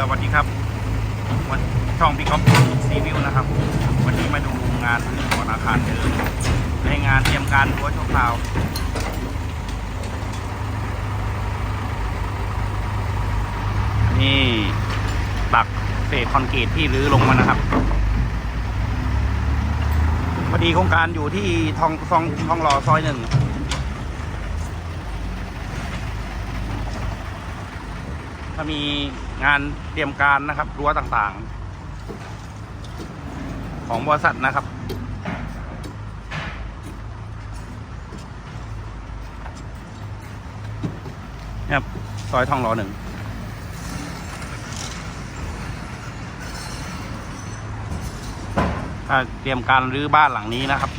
สวัสดีครับวันช่องพี่ก๊อฟซีวิวนะครับ วันนี้มาดูงานรื้อถอนอาคารเดิมในงานเตรียมการรั้วชั่วคราวนี่ตักเศษคอนกรีตที่รื้อลงมานะครับพอดีโครงการอยู่ที่ทองทองทองหล่อซอยหนึ่ง ถ้ามีงานเตรียมการนะครับรั้วต่างๆ ของบริษัทนะครับนี่ครับซอยทองหล่อหนึ่งถ้าเตรียมการรื้อบ้านหลังนี้นะครับ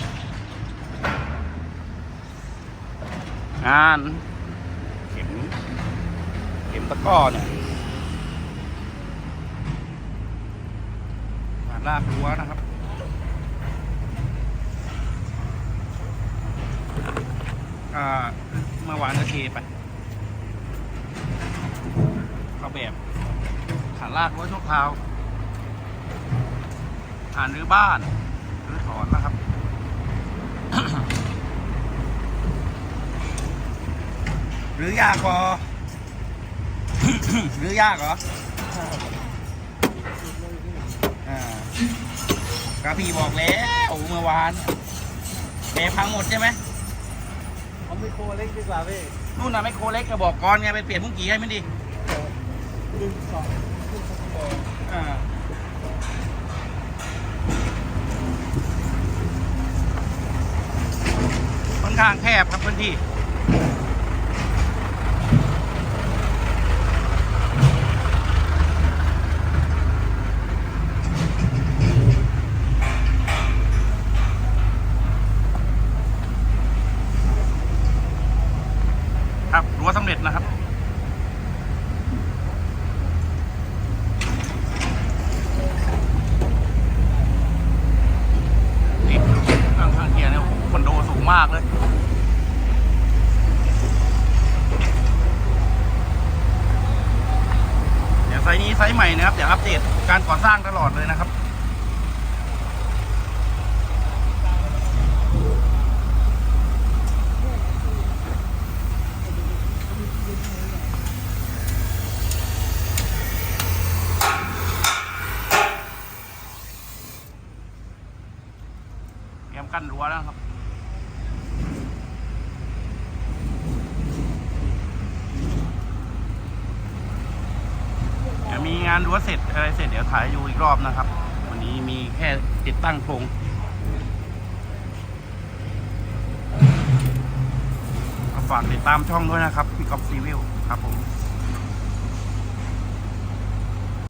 งานเข็ม ข็มตะก้อเนี่ยงานลากรั้วนะครับก็เมื่อวานก็เทไปเขาแบบฐานลากรั้วชั่วคราวฐานรื้อบ้านรื้อถอนนะครับหรือยากพอ หรือยากเหรออ่ากระพี่บอกแล้วเมื่อวานแปรพังหมดใช่ไหมเอาไมโครเล็กดีกว่าพี่นู่นน่ะไม่โครเล็กก็บอกก่อนไงไปเปลี่ยนมุ้งกี่ให้มันดิหนึ่งสองอ่าค่อนข้างแคบครับพื้นที่ สำเร็จนะครับนี่ข้างข้างเคียงเนี่ยคอนโดสูงมากเลยเดี๋ยวไซส์นี้ไซส์ใหม่นะครับเดี๋ยวอัปเดตการก่อสร้างตลอดเลยนะครับ กั้นรั้วแล้วครับเดี๋ยวมีงานรั้วเสร็จอะไรเสร็จเดี๋ยวถ่ายให้ดูอีกรอบนะครับ วันนี้มีแค่ติดตั้งโครงฝากติดตามช่องด้วยนะครับพี่กอฟซีวิวครับผม